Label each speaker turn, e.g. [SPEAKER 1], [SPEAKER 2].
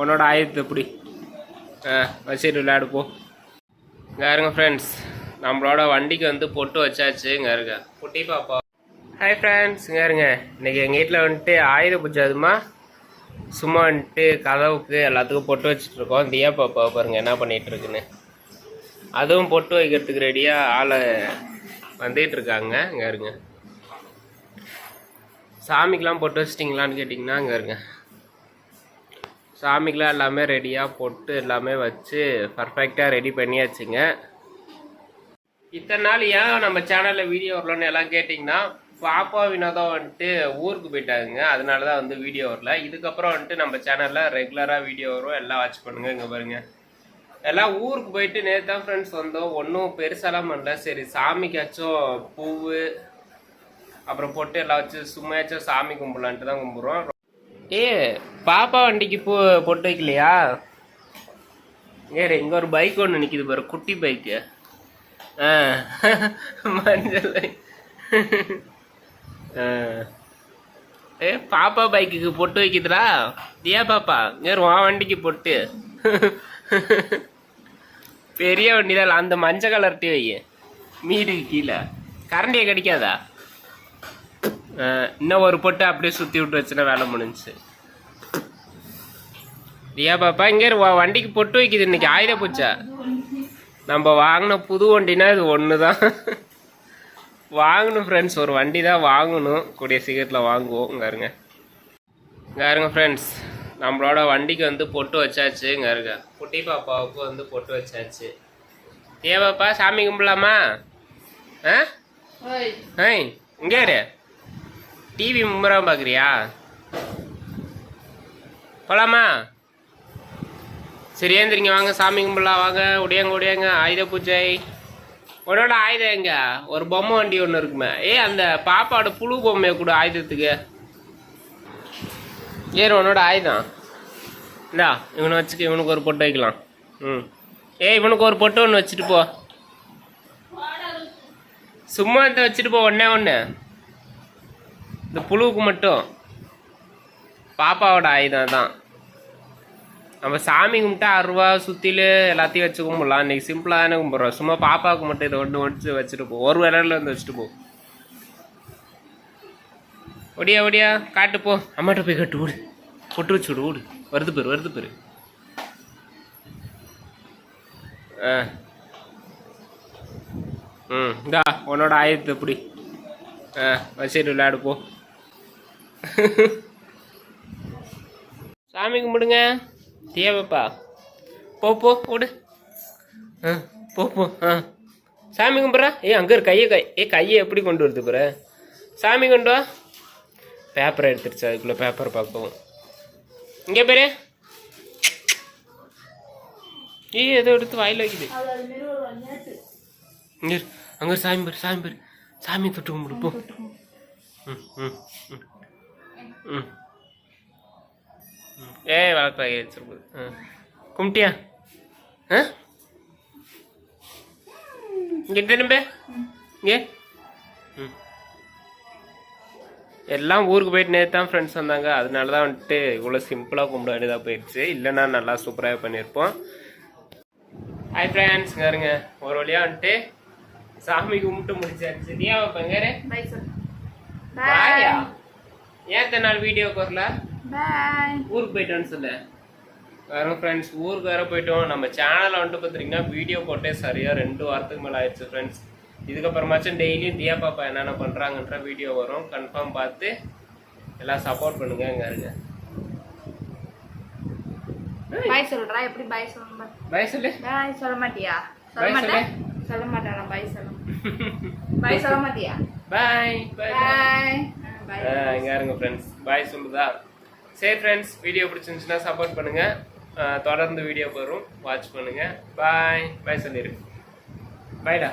[SPEAKER 1] உன்னோட ஆயுதத்தை எப்படி ஆ வச்சுட்டு விளையாடு போ. இங்கே இருங்க ஃப்ரெண்ட்ஸ் நம்மளோட வண்டிக்கு வந்து பொட்டு வச்சாச்சு இங்கே இருங்க. குட்டி பாப்பா. ஹாய் ஃப்ரெண்ட்ஸ் இங்கே இருங்க. இன்னைக்கு எங்கள் வீட்டில் வந்துட்டு ஆயுத பூஜை அதுமா சும்மா வந்துட்டு கதவுக்கு எல்லாத்துக்கும் பொட்டு வச்சுட்டு இருக்கோம். தியா பாப்பா பாருங்க என்ன பண்ணிகிட்ருக்குன்னு அதுவும் பொட்டு வைக்கிறதுக்கு ரெடியாக ஆளை வந்துகிட்டு இருக்காங்க. இங்கே இருங்க. சாமிக்கெலாம் பொட்டு வச்சிட்டிங்களான்னு கேட்டிங்கன்னா இங்கே இருங்க. சாமிக்கெலாம் எல்லாமே ரெடியாக பொட்டு எல்லாமே வச்சு பர்ஃபெக்டாக ரெடி பண்ணியாச்சுங்க. இத்தனை நாள் ஏன் நம்ம சேனலில் வீடியோ வரலன்னு எல்லாம் கேட்டிங்கன்னா பாப்பா வினோதம் வந்துட்டு ஊருக்கு போயிட்டாங்க. அதனால தான் வந்து வீடியோ வரல. இதுக்கப்புறம் வந்துட்டு நம்ம சேனலில் ரெகுலராக வீடியோ வரும். எல்லாம் வாட்ச் பண்ணுங்க இங்கே பாருங்கள் எல்லாம் ஊருக்கு போயிட்டு நேற்று தான் ஃப்ரெண்ட்ஸ் வந்தோம். ஒன்றும் பெருசாலாம் பண்ணல. சரி சாமிக்காச்சும் பூவு அப்புறம் பொட்டு எல்லாம் வச்சு சும்மாச்சும் சாமி கும்பிடலான்ட்டு தான் கும்பிட்றோம். ஏ பாப்பா வண்டிக்கு பூ பொட்டு வைக்கலையா? ஏறு இங்கே ஒரு பைக் ஒன்று நிற்கிது பாரு குட்டி பைக்கு ஆ மஞ்சள் ஆ. ஏ பாப்பா பைக்குக்கு பொட்டு வைக்குதுடா. ஏன் பாப்பா ஏறு உன் வண்டிக்கு பொட்டு. பெரிய வண்டி தான் அந்த மஞ்சள் கலர் டீ வை. மீடுக்கு கீழே. கரண்டியை கிடைக்காதா? ஆ, இன்னும் ஒரு பொட்டு அப்படியே சுற்றி விட்டு வச்சுன்னா வேலை முடிஞ்சு தியா பாப்பா இங்கே வண்டிக்கு பொட்டு வைக்குது இன்னைக்கு. ஆயுத பூச்சா நம்ம வாங்கின புது வண்டினா இது ஒன்று தான் வாங்கணும் ஃப்ரெண்ட்ஸ் ஒரு வண்டி தான் வாங்கணும். கூடிய சீக்கிரத்தில் வாங்குவோம். இங்கே இருங்க. இங்கே இருங்க ஃப்ரெண்ட்ஸ் நம்மளோட வண்டிக்கு வந்து பொட்டு வச்சாச்சு. இங்கே இருங்க. குட்டி பாப்பாவுக்கு வந்து பொட்டு வச்சாச்சு. ஏ பாப்பா சாமி கும்பிடலாமா? ஆ? ஏய். இங்கே இரு. டிவி மும்முறாம பார்க்குறியா போலாமா? சரி ஏந்திரிங்க வாங்க சாமி கும்பிடலாம் வாங்க உடையாங்க உடையாங்க ஆயுத பூஜை. உன்னோட ஆயுதம் எங்க? ஒரு பொம்மை வண்டி ஒன்று இருக்குமே. ஏ அந்த பாப்பாவோட புழு பொம்மையை கூட ஆயுதத்துக்கு. ஏறு உன்னோட ஆயுதம். இந்தா இவனை வச்சுக்க இவனுக்கு ஒரு பொட்டு வைக்கலாம். ம். ஏ இவனுக்கு ஒரு பொட்டு ஒன்று வச்சுட்டு போ. சும்மா இந்த வச்சுட்டு போ ஒன்றே ஒன்று இந்த புழுவுக்கு மட்டும். பாப்பாவோட ஆயுதம் தான் நம்ம சாமி கும்பிட்டா அருவா சுத்தில எல்லாத்தையும் வச்சு கும்பிடலாம். இன்னைக்கு சிம்பிளாக தானே கும்பிட்றோம். சும்மா பாப்பாவுக்கு மட்டும் இதை ஒன்று ஒடிச்சு வச்சுட்டு போ. ஒரு விரல்ல வந்து வச்சுட்டு போ. ஒடியா ஒடியா காட்டு போ. அம்மாட்ட போய் கட்டு விடு கொட்டு வச்சு விடு விடு வருது பேர் வருது பேர். ஆ. ம் இந்தா உன்னோட ஆயுதத்தை எப்படி ஆ வச்சுட்டு விளையாடு போ. சாமி கும்பிடுங்க. தேவைப்பா. போ போ விடு ஆ போ போ ஆ. சாமி கும்பிட்றா? ஏ அங்கே இரு கையை கை ஏ கையை எப்படி கொண்டு வருது பிற சாமி கொண்டு வா. பேப்பரை எடுத்துருச்சு அதுக்குள்ளே பேப்பர் பார்க்கவும் இங்கே பேரு. ஏ ஏதோ எடுத்து வாயில் வைக்குது. இங்கே அங்கே சாமி பேர் சாமி பேர். சாமி தொட்டு கும்பிடு போ. ம் ம் ம் ம். ஏ வளர்ப்பாக வச்சிருக்குது ஆ. கும்பிட்டியா ஆ? இங்கே திரும்ப இங்கே. ம். எல்லாம் ஊருக்கு போயிட்டு நேற்று தான் ஃப்ரெண்ட்ஸ் வந்தாங்க. அதனால தான் வந்துட்டு இவ்வளோ சிம்பிளாக கும்பிட வேண்டியதாக போயிடுச்சு. இல்லைன்னா நல்லா சூப்பராகவே பண்ணியிருப்போம். ஹாய் ஃப்ரெண்ட்ஸ் இருங்க ஒரு வழியாக வந்துட்டு சாமி கும்பிட்டு முடிச்சாச்சு. வைப்பேங்க
[SPEAKER 2] பாய் சொல்லு
[SPEAKER 1] பாயா ஏன் நாள் வீடியோக்கு வரல?
[SPEAKER 2] பாய்
[SPEAKER 1] ஊருக்கு போயிட்டோன்னு சொல்லு. வரோம் ஃப்ரெண்ட்ஸ் ஊருக்கு வேற போயிட்டோம். நம்ம சேனலில் வந்துட்டு பார்த்துட்டிங்கன்னா வீடியோ போட்டே சரியாக ரெண்டு வாரத்துக்கு மேலே ஆயிடுச்சு ஃப்ரெண்ட்ஸ் இதுக்கப்புறமாச்சும் டெய்லியும் தியா பாப்பா என்னென்ன பண்ணுறாங்கன்ற வீடியோ வரும். கன்ஃபார்ம் பார்த்து எல்லாம் சப்போர்ட் பண்ணுங்க இங்கே இருங்க.
[SPEAKER 2] பாய் சொல்றா எப்படி பாய் சொல்லணும்.
[SPEAKER 1] பாய் சொல்லு.
[SPEAKER 2] பாய் சொல்ல மாட்டியா? சொல்ல மாட்டேன் சொல்ல. மாட்டாரா பாய் சொல்ல பாய் சொல்ல மாட்டியா?
[SPEAKER 1] பாய் பாய்
[SPEAKER 2] பாய்
[SPEAKER 1] இங்கே இருங்க ஃப்ரெண்ட்ஸ் பாய் சொல்லுதா? சரி ஃப்ரெண்ட்ஸ் வீடியோ பிடிச்சிருந்துச்சுன்னா சப்போர்ட் பண்ணுங்கள் தொடர்ந்து வீடியோ வரும். வாட்ச் பண்ணுங்கள் பாய் பாய் சொல்லிடு பாய்டா